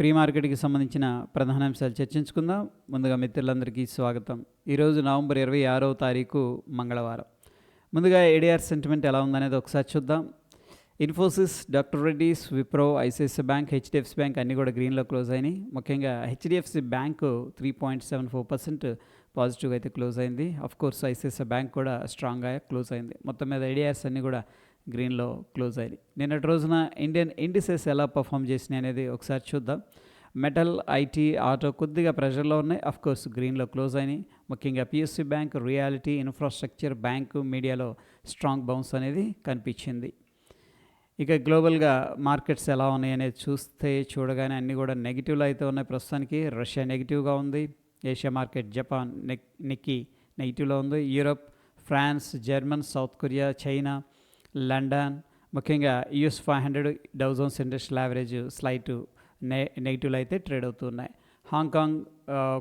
Pre మార్కెట్కి సంబంధించిన ప్రధాన అంశాలు చర్చించుకుందాం. ముందుగా మిత్రులందరికీ స్వాగతం. ఈరోజు నవంబర్ ఇరవై ఆరవ తారీఖు మంగళవారం. ముందుగా ఏడీఆర్ సెంటిమెంట్ ఎలా ఉందనేది ఒకసారి చూద్దాం. Infosys doctor Reddy's Wipro ICICI bank HDFC bank అన్నీ కూడా గ్రీన్లో క్లోజ్ అయినాయి. ముఖ్యంగా HDFC bank three point seven four percent పాజిటివ్గా అయితే క్లోజ్ అయింది. అఫ్ కోర్స్ ఐసిఐసిఐ బ్యాంక్ కూడా స్ట్రాంగ్గా క్లోజ్ అయింది. మొత్తం మీద ఐడియాస్ అన్నీ కూడా గ్రీన్లో క్లోజ్ అయ్యాయి నిన్నటి రోజున ఇండియన్ ఇండిసెస్ ఎలా పర్ఫామ్ చేసినాయి అనేది ఒకసారి చూద్దాం. మెటల్ ఐటీ ఆటో కొద్దిగా ప్రెషర్లో ఉన్నాయి. అఫ్ కోర్స్ గ్రీన్లో క్లోజ్ అయినాయి. ముఖ్యంగా PSC bank reality infrastructure bank మీడియాలో స్ట్రాంగ్ బౌన్స్ అనేది కనిపించింది. ఇక గ్లోబల్గా మార్కెట్స్ ఎలా ఉన్నాయి అనేది చూస్తే చూడగానే అన్నీ కూడా నెగిటివ్లో అయితే ఉన్నాయి. ప్రస్తుతానికి రష్యా నెగిటివ్గా ఉంది. ఏషియా మార్కెట్ జపాన్ నెక్ నిక్కీ నెగిటివ్లో ఉంది. Europe France German South Korea China London ముఖ్యంగా US five hundred Dow Jones industrial average slight నె నెగిటివ్లు అయితే ట్రేడ్ అవుతున్నాయి. హాంకాంగ్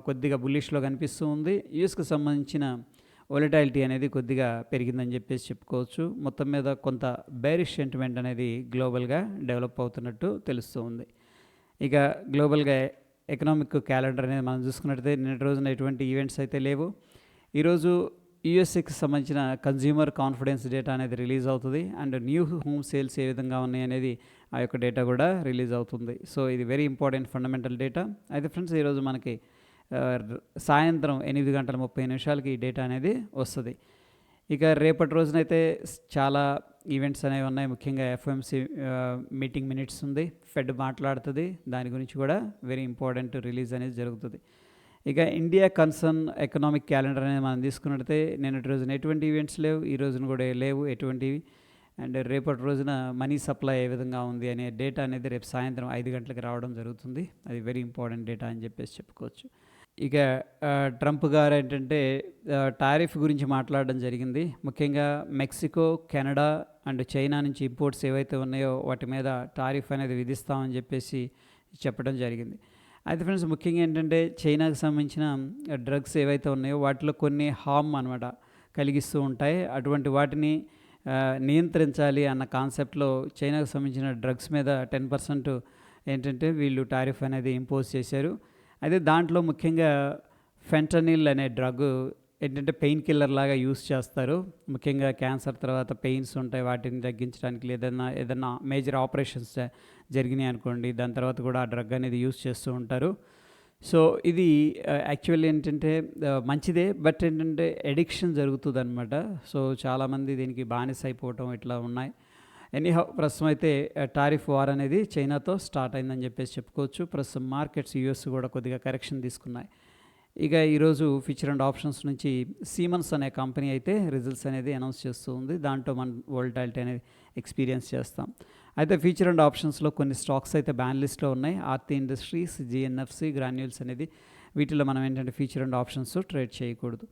కొద్దిగా బుల్లిష్లో కనిపిస్తూ ఉంది యుఎస్కి సంబంధించిన ఒలిటాలిటీ అనేది కొద్దిగా పెరిగిందని చెప్పేసి చెప్పుకోవచ్చు. మొత్తం మీద కొంత బేరిష్ సెంటిమెంట్ అనేది గ్లోబల్గా డెవలప్ అవుతున్నట్టు తెలుస్తూ ఉంది ఇక గ్లోబల్గా ఎకనామిక్ క్యాలెండర్ అనేది మనం చూసుకున్నట్టయితే నిన్నటి రోజున ఎటువంటి ఈవెంట్స్ అయితే లేవు. ఈరోజు యూఎస్ఏకి సంబంధించిన కన్జ్యూమర్ కాన్ఫిడెన్స్ డేటా అనేది రిలీజ్ అవుతుంది. అండ్ న్యూ హోమ్ సేల్స్ ఏ విధంగా ఉన్నాయి అనేది ఆ యొక్క డేటా కూడా రిలీజ్ అవుతుంది. సో ఇది వెరీ ఇంపార్టెంట్ ఫండమెంటల్ డేటా అయితే ఫ్రెండ్స్ ఈరోజు మనకి సాయంత్రం ఎనిమిది గంటల ముప్పై నిమిషాలకి ఈ డేటా అనేది వస్తుంది. ఇక రేపటి రోజునైతే చాలా ఈవెంట్స్ అనేవి ఉన్నాయి. ముఖ్యంగా ఎఫ్ఎంసి మీటింగ్ మినిట్స్ ఉంది. ఫెడ్ మాట్లాడుతుంది. దాని గురించి కూడా వెరీ ఇంపార్టెంట్ రిలీజ్ అనేది జరుగుతుంది. ఇక ఇండియా కన్సర్న్ ఎకనామిక్ క్యాలెండర్ అనేది మనం తీసుకున్నట్టయితే నేను రోజున ఎటువంటి ఈవెంట్స్ లేవు ఈ రోజున కూడా లేవు ఎటువంటివి. అండ్ రేపటి రోజున మనీ సప్లై ఏ విధంగా ఉంది అనే డేటా అనేది రేపు సాయంత్రం ఐదు గంటలకు రావడం జరుగుతుంది. అది వెరీ ఇంపార్టెంట్ డేటా అని చెప్పేసి చెప్పుకోవచ్చు. ఇక ట్రంప్ గారు ఏంటంటే టారిఫ్ గురించి మాట్లాడడం జరిగింది. ముఖ్యంగా మెక్సికో కెనడా అండ్ చైనా నుంచి ఇంపోర్ట్స్ ఏవైతే ఉన్నాయో వాటి మీద టారిఫ్ అనేది విధిస్తామని చెప్పేసి చెప్పడం జరిగింది. అయితే ఫ్రెండ్స్ ముఖ్యంగా ఏంటంటే చైనాకు సంబంధించిన డ్రగ్స్ ఏవైతే ఉన్నాయో వాటిలో కొన్ని హామ్ అనమాట కలిగిస్తూ ఉంటాయి. అటువంటి వాటిని నియంత్రించాలి అన్న కాన్సెప్ట్లో చైనాకు సంబంధించిన డ్రగ్స్ మీద టెన్ పర్సెంట్ ఏంటంటే వీళ్ళు టారిఫ్ అనేది ఇంపోజ్ చేశారు. అయితే దాంట్లో ముఖ్యంగా ఫెంటనిల్ అనే డ్రగ్ ఏంటంటే పెయిన్ కిల్లర్ లాగా యూస్ చేస్తారు. ముఖ్యంగా క్యాన్సర్ తర్వాత పెయిన్స్ ఉంటాయి. వాటిని తగ్గించడానికి లేదన్నా ఏదన్నా మేజర్ ఆపరేషన్స్ జరిగినాయి అనుకోండి. దాని తర్వాత కూడా ఆ డ్రగ్ అనేది యూస్ చేస్తూ ఉంటారు. సో ఇది యాక్చువల్లీ ఏంటంటే మంచిదే. బట్ ఏంటంటే ఎడిక్షన్ జరుగుతుంది అనమాట సో చాలామంది దీనికి బానిస అయిపోవటం ఇట్లా ఉన్నాయి. ఎనీహౌ ప్రస్తుతం అయితే టారిఫ్ వార్ అనేది చైనాతో స్టార్ట్ అయిందని చెప్పేసి చెప్పుకోవచ్చు. ప్రస్తుతం మార్కెట్స్ యూఎస్ కూడా కొద్దిగా కరెక్షన్ తీసుకున్నాయి. ఇక ఈరోజు ఫ్యూచర్ అండ్ ఆప్షన్స్ నుంచి సీమన్స్ అనే కంపెనీ అయితే రిజల్ట్స్ అనేది అనౌన్స్ చేస్తూ ఉంది. దాంట్లో మనం వోల్టాలిటీ అనేది ఎక్స్పీరియన్స్ చేస్తాం. అయితే ఫ్యూచర్ అండ్ ఆప్షన్స్లో కొన్ని స్టాక్స్ అయితే బ్యాన్ లిస్ట్లో ఉన్నాయి. ఆర్తి ఇండస్ట్రీస్ జిఎన్ఎఫ్సి గ్రాన్యూల్స్ అనేది వీటిలో మనం ఏంటంటే ఫ్యూచర్ అండ్ ఆప్షన్స్ ట్రేడ్ చేయకూడదు.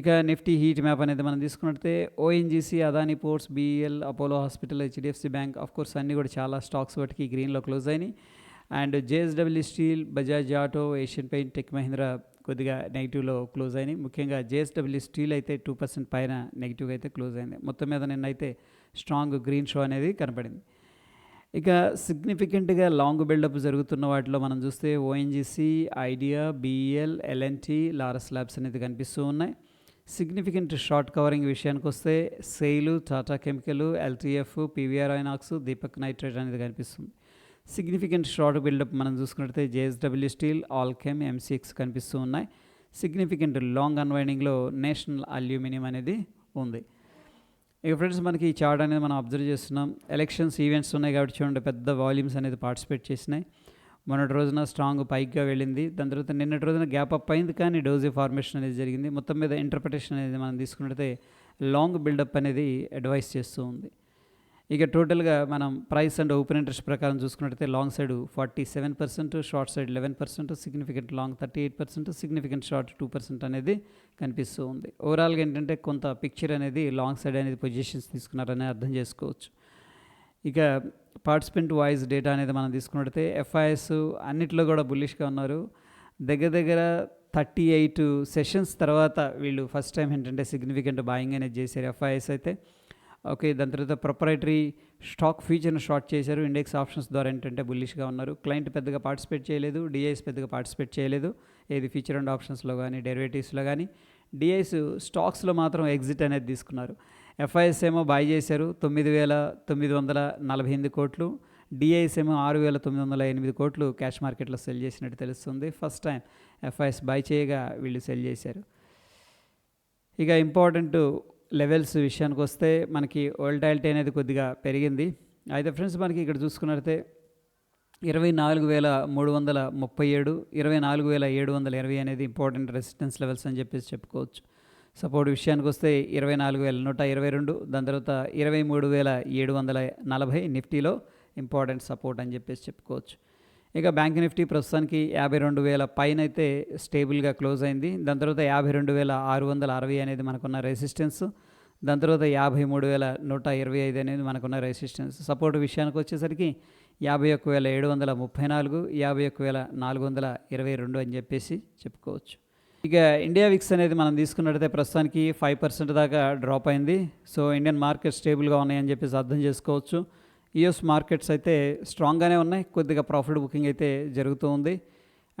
ఇక నిఫ్టీ హీట్ మ్యాప్ అనేది మనం తీసుకున్నట్టే ONGC Adani ports BL Apollo hospital HDFC bank of course అన్నీ కూడా చాలా స్టాక్స్ వాటికి గ్రీన్లో క్లోజ్ అయినాయి. And JSW steel Bajaj auto Asian paint tech Mahindra కొద్దిగా నెగిటివ్లో క్లోజ్ అయినాయి. ముఖ్యంగా జేఎస్డబ్ల్యూ స్టీల్ అయితే టూ పర్సెంట్ పైన నెగిటివ్గా అయితే క్లోజ్ అయింది. మొత్తం మీద నిన్నైతే స్ట్రాంగ్ గ్రీన్ షో అనేది కనపడింది. ఇక సిగ్నిఫికెంట్గా లాంగ్ బిల్డప్ జరుగుతున్న వాటిలో మనం చూస్తే ONGC Idea BL LNT Laurus labs అనేది కనిపిస్తూ ఉన్నాయి. సిగ్నిఫికెంట్ షార్ట్ కవరింగ్ విషయానికి వస్తే SAIL Tata chemical LTF PVR INOX Deepak nitrate అనేది కనిపిస్తుంది. సిగ్నిఫికెంట్ షార్ట్ బిల్డప్ మనం చూసుకున్నట్టయితే జేఎస్డబ్ల్యూ స్టీల్ ఆల్కెమ్ ఎంసీఎక్స్ కనిపిస్తూ ఉన్నాయి. సిగ్నిఫికెంట్ లాంగ్ అన్వైండింగ్లో నేషనల్ అల్యూమినియం అనేది ఉంది. ఇక ఫ్రెండ్స్ మనకి ఈ చార్ట్ అనేది మనం అబ్జర్వ్ చేస్తున్నాం. ఎలక్షన్స్ ఈవెంట్స్ ఉన్నాయి కాబట్టి చూడండి పెద్ద వాల్యూమ్స్ అనేది పార్టిసిపేట్ చేసినాయి. మొన్నటి రోజున స్ట్రాంగ్ పైక్గా వెళ్ళింది. దాని తర్వాత నిన్నటి రోజున గ్యాప్ అప్ అయింది కానీ డోజీ ఫార్మేషన్ అనేది జరిగింది. మొత్తం మీద ఇంటర్ప్రిటేషన్ అనేది మనం తీసుకున్నట్టయితే లాంగ్ బిల్డప్ అనేది అడ్వైస్ చేస్తూ ఉంది. ఇక టోటల్గా మనం ప్రైస్ అండ్ ఓపెన్ ఇంట్రెస్ట్ ప్రకారం చూసుకున్నట్టయితే long side forty seven percent short side eleven percent significant long thirty eight percent significant short two percent అనేది కనిపిస్తూ ఉంది. ఓవరాల్గా ఏంటంటే కొంత పిక్చర్ అనేది లాంగ్ సైడ్ అనేది పొజిషన్స్ తీసుకున్నారని అర్థం చేసుకోవచ్చు. ఇక పార్టిసిపెంట్ వాయిస్ డేటా అనేది మనం తీసుకున్నట్టయితే ఎఫ్ఐఎస్ అన్నిట్లో కూడా బుల్లిష్గా ఉన్నారు. దగ్గర దగ్గర థర్టీ ఎయిట్ సెషన్స్ తర్వాత వీళ్ళు ఫస్ట్ టైం ఏంటంటే సిగ్నిఫికెంట్ బాయింగ్ అనేది చేశారు ఎఫ్ఐఎస్ అయితే. ఓకే దాని తర్వాత ప్రొపరేటరీ స్టాక్ ఫ్యూచర్ని షార్ట్ చేశారు. ఇండెక్స్ ఆప్షన్స్ ద్వారా ఏంటంటే బుల్లిష్గా ఉన్నారు. క్లయింట్ పెద్దగా పార్టిసిపేట్ చేయలేదు. డిఐస్ పెద్దగా పార్టిసిపేట్ చేయలేదు. ఏది ఫ్యూచర్ అండ్ ఆప్షన్స్లో కానీ డెరివేటివ్స్లో కానీ డిఐస్ స్టాక్స్లో మాత్రం ఎగ్జిట్ అనేది తీసుకున్నారు. ఎఫ్ఐఎస్ ఏమో బై చేశారు. తొమ్మిది వేల తొమ్మిది వందల నలభై ఎనిమిది కోట్లు. డిఐఎస్ ఏమో ఆరు వేల తొమ్మిది వందల ఎనిమిది కోట్లు క్యాష్ మార్కెట్లో సెల్ చేసినట్టు తెలుస్తుంది. ఫస్ట్ టైం ఎఫ్ఐఎస్ బై చేయగా వీళ్ళు సెల్ చేశారు. ఇక ఇంపార్టెంట్ లెవెల్స్ విషయానికి వస్తే మనకి ఓల్టాలిటీ అనేది కొద్దిగా పెరిగింది. అయితే ఫ్రెండ్స్ మనకి ఇక్కడ చూసుకున్నట్లయితే ఇరవై నాలుగు వేల మూడు వందల ముప్పై ఏడు ఇరవై నాలుగు వేల ఏడు వందల ఇరవై అనేది ఇంపార్టెంట్ రెసిస్టెన్స్ లెవెల్స్ అని చెప్పేసి చెప్పుకోవచ్చు. సపోర్ట్ విషయానికి వస్తే ఇరవై నాలుగు వేల నూట ఇరవై రెండు దాని తర్వాత ఇరవై మూడు వేల ఏడు వందల నలభై నిఫ్టీలో ఇంపార్టెంట్ సపోర్ట్ అని చెప్పేసి చెప్పుకోవచ్చు. ఇక బ్యాంక్ నిఫ్టీ ప్రస్తుతానికి యాభై రెండు వేల పైన అయితే స్టేబుల్గా క్లోజ్ అయింది. దాని తర్వాత యాభై రెండు వేల ఆరు వందల అరవై అనేది మనకున్న రెసిస్టెన్స్. దాని తర్వాత యాభై మూడు వేల నూట ఇరవై ఐదు అనేది మనకున్న రెసిస్టెన్స్. సపోర్ట్ విషయానికి వచ్చేసరికి యాభై ఒక్క వేల ఏడు వందల ముప్పై నాలుగు యాభై ఒక్క వేల నాలుగు వందల ఇరవై రెండు అని చెప్పేసి చెప్పుకోవచ్చు. ఇక ఇండియా విక్స్ అనేది మనం తీసుకున్నట్టయితే ప్రస్తుతానికి ఫైవ్ పర్సెంట్ దాకా డ్రాప్ అయింది. సో ఇండియన్ మార్కెట్ స్టేబుల్గా ఉన్నాయని చెప్పేసి అర్థం చేసుకోవచ్చు. యుఎస్ మార్కెట్స్ అయితే స్ట్రాంగ్గానే ఉన్నాయి. కొద్దిగా ప్రాఫిట్ బుకింగ్ అయితే జరుగుతూ ఉంది.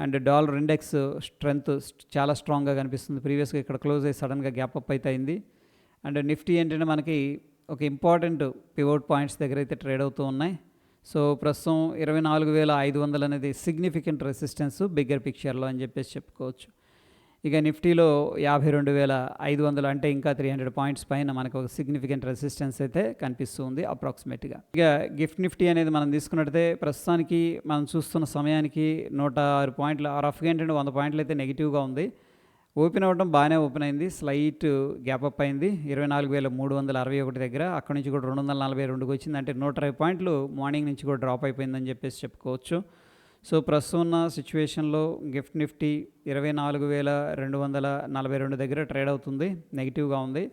అండ్ డాలర్ ఇండెక్స్ స్ట్రెంగ్త్ చాలా స్ట్రాంగ్గా కనిపిస్తుంది. ప్రీవియస్గా ఇక్కడ క్లోజ్ అయ్యి సడన్గా గ్యాప్ అప్ అయితే అయింది. అండ్ నిఫ్టీ ఏంటంటే మనకి ఒక ఇంపార్టెంట్ పివోట్ పాయింట్స్ దగ్గర అయితే ట్రేడ్ అవుతూ ఉన్నాయి. సో ప్రస్తుతం ఇరవై నాలుగు వేల ఐదు వందలు అనేది సిగ్నిఫికెంట్ రెసిస్టెన్స్ బిగ్గర్ పిక్చర్లో అని చెప్పేసి చెప్పుకోవచ్చు. ఇక నిఫ్టీలో యాభై రెండు వేల ఐదు వందలు అంటే ఇంకా త్రీ హండ్రెడ్ పాయింట్స్ పైన మనకు ఒక సిగ్నిఫికెంట్ రెసిస్టెన్స్ అయితే కనిపిస్తుంది అప్రాక్సిమేట్గా ఇక గిఫ్ట్ నిఫ్టీ అనేది మనం తీసుకున్నట్టయితే ప్రస్తుతానికి మనం చూస్తున్న సమయానికి నూట ఆరు పాయింట్లు రఫ్గా ఏంటంటే వంద పాయింట్లు అయితే నెగిటివ్గా ఉంది. ఓపెన్ అవ్వడం బాగానే ఓపెన్ అయింది స్లైట్ గ్యాప్ అప్ అయింది. ఇరవై నాలుగు వేల మూడు వందల అరవై ఒకటి దగ్గర అక్కడ నుంచి కూడా రెండు వందల నలభై రెండుకి వచ్చింది. అంటే నూట ఇరవై పాయింట్లు మార్నింగ్ నుంచి కూడా డ్రాప్ అయిపోయిందని చెప్పేసి చెప్పుకోవచ్చు. సో ప్రస్తుతం ఉన్న సిచ్యువేషన్లో గిఫ్ట్ నిఫ్టీ ఇరవై నాలుగు వేల రెండు వందల నలభై రెండు దగ్గర ట్రేడ్ అవుతుంది నెగిటివ్గా ఉంది.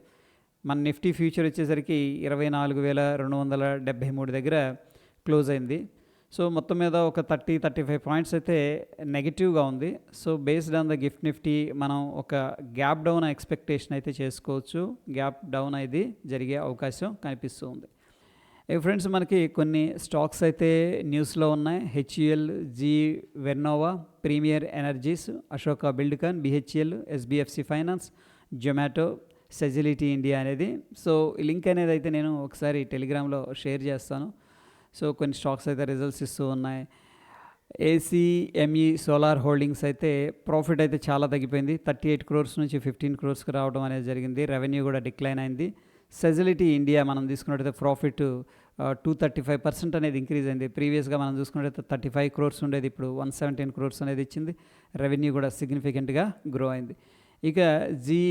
మన నిఫ్టీ ఫ్యూచర్ వచ్చేసరికి ఇరవై నాలుగు వేల రెండు వందల డెబ్భై మూడు దగ్గర క్లోజ్ అయింది. సో మొత్తం మీద ఒక థర్టీ థర్టీ ఫైవ్ పాయింట్స్ అయితే నెగిటివ్గా ఉంది. So based on the gift Nifty మనం ఒక గ్యాప్ డౌన్ ఎక్స్పెక్టేషన్ అయితే చేసుకోవచ్చు. గ్యాప్ డౌన్ అయితే జరిగే అవకాశం కనిపిస్తుంది. ఫ్రెండ్స్ మనకి కొన్ని స్టాక్స్ అయితే న్యూస్లో ఉన్నాయి. HEL GE Vernova premier energies Ashoka Buildcon BHEL SBFC finance Zomato Sagility India అనేది. సో ఈ లింక్ అనేది అయితే నేను ఒకసారి టెలిగ్రామ్లో షేర్ చేస్తాను. సో కొన్ని స్టాక్స్ అయితే రిజల్ట్స్ ఇస్తూ ఉన్నాయి. ఏసీఎంఈ సోలార్ హోల్డింగ్స్ అయితే ప్రాఫిట్ అయితే చాలా తగ్గిపోయింది. థర్టీ ఎయిట్ క్రోర్స్ నుంచి ఫిఫ్టీన్ క్రోర్స్కి రావడం అనేది జరిగింది. రెవెన్యూ కూడా డిక్లైన్ అయింది. సెజిలిటీ ఇండియా మనం తీసుకున్నట్టయితే profit two thirty five percent అనేది ఇంక్రీజ్ అయింది. ప్రీవియస్గా మనం చూసుకున్నట్టయితే థర్టీ ఫైవ్ క్రోర్స్ ఉండేది. ఇప్పుడు వన్ సెవెంటీన్ క్రోర్స్ అనేది ఇచ్చింది. రెవెన్యూ కూడా సిగ్నిఫికెంట్గా గ్రో అయింది. ఇక GE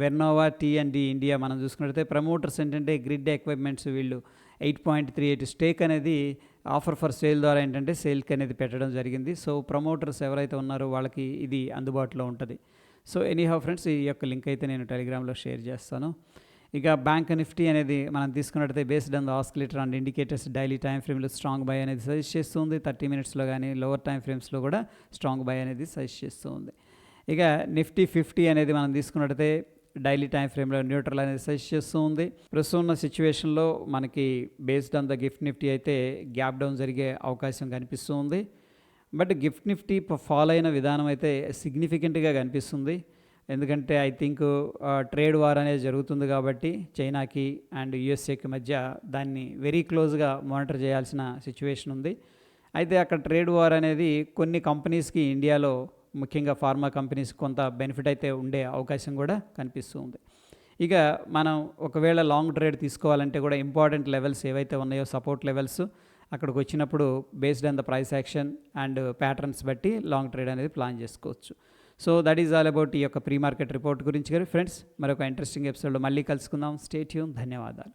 Vernova T D India మనం చూసుకున్నట్టయితే ప్రమోటర్స్ ఏంటంటే గ్రిడ్ ఎక్విప్మెంట్స్ వీళ్ళు eight point three eight stake అనేది ఆఫర్ ఫర్ సేల్ ద్వారా ఏంటంటే సేల్కి అనేది పెట్టడం జరిగింది. సో ప్రమోటర్స్ ఎవరైతే ఉన్నారో వాళ్ళకి ఇది అందుబాటులో ఉంటుంది. సో ఎనీహౌ ఫ్రెండ్స్ ఈ యొక్క లింక్ అయితే నేను టెలిగ్రామ్లో షేర్ చేస్తాను. ఇక బ్యాంక్ నిఫ్టీ అనేది మనం తీసుకున్నట్టయితే based on the oscillator and indicators daily time ఫ్రేమ్లో స్ట్రాంగ్ బై అనేది సజెస్ట్ చేస్తుంది. థర్టీ మినిట్స్లో కానీ లోవర్ టైం ఫ్రేమ్స్లో కూడా స్ట్రాంగ్ బై అనేది సజెస్ట్ చేస్తుంది. ఇక నిఫ్టీ ఫిఫ్టీ అనేది మనం తీసుకున్నట్టయితే డైలీ టైం ఫ్రేమ్లో న్యూట్రల్ అనేది సజెస్ట్ చేస్తూ ఉంది ప్రస్తుతం ఉన్న సిచ్యువేషన్లో మనకి based on the gift nifty అయితే గ్యాప్ డౌన్ జరిగే అవకాశం కనిపిస్తూ ఉంది బట్ గిఫ్ట్ నిఫ్టీ ఫాలో అయిన విధానం అయితే సిగ్నిఫికెంట్గా కనిపిస్తుంది. ఎందుకంటే ఐ థింక్ ట్రేడ్ వార్ అనేది జరుగుతుంది కాబట్టి చైనాకి అండ్ యుఎస్ఏకి మధ్య దాన్ని వెరీ క్లోజ్గా మానిటర్ చేయాల్సిన సిచ్యువేషన్ ఉంది. అయితే అక్కడ ట్రేడ్ వార్ అనేది కొన్ని కంపెనీస్కి ఇండియాలో ముఖ్యంగా ఫార్మా కంపెనీస్ కొంత బెనిఫిట్ అయితే ఉండే అవకాశం కూడా కనిపిస్తూ ఉంది. ఇక మనం ఒకవేళ లాంగ్ ట్రేడ్ తీసుకోవాలంటే కూడా ఇంపార్టెంట్ లెవెల్స్ ఏవైతే ఉన్నాయో సపోర్ట్ లెవెల్స్ అక్కడికి వచ్చినప్పుడు based on the price action and patterns బట్టి లాంగ్ ట్రేడ్ అనేది ప్లాన్ చేసుకోవచ్చు. So that is all about ఈ యొక్క ప్రీ మార్కెట్ రిపోర్ట్ గురించి కానీ ఫ్రెండ్స్ మరొక ఇంట్రెస్టింగ్ ఎపిసోడ్లో మళ్ళీ కలుసుకుందాం. స్టేట్యూన్ ధన్యవాదాలు.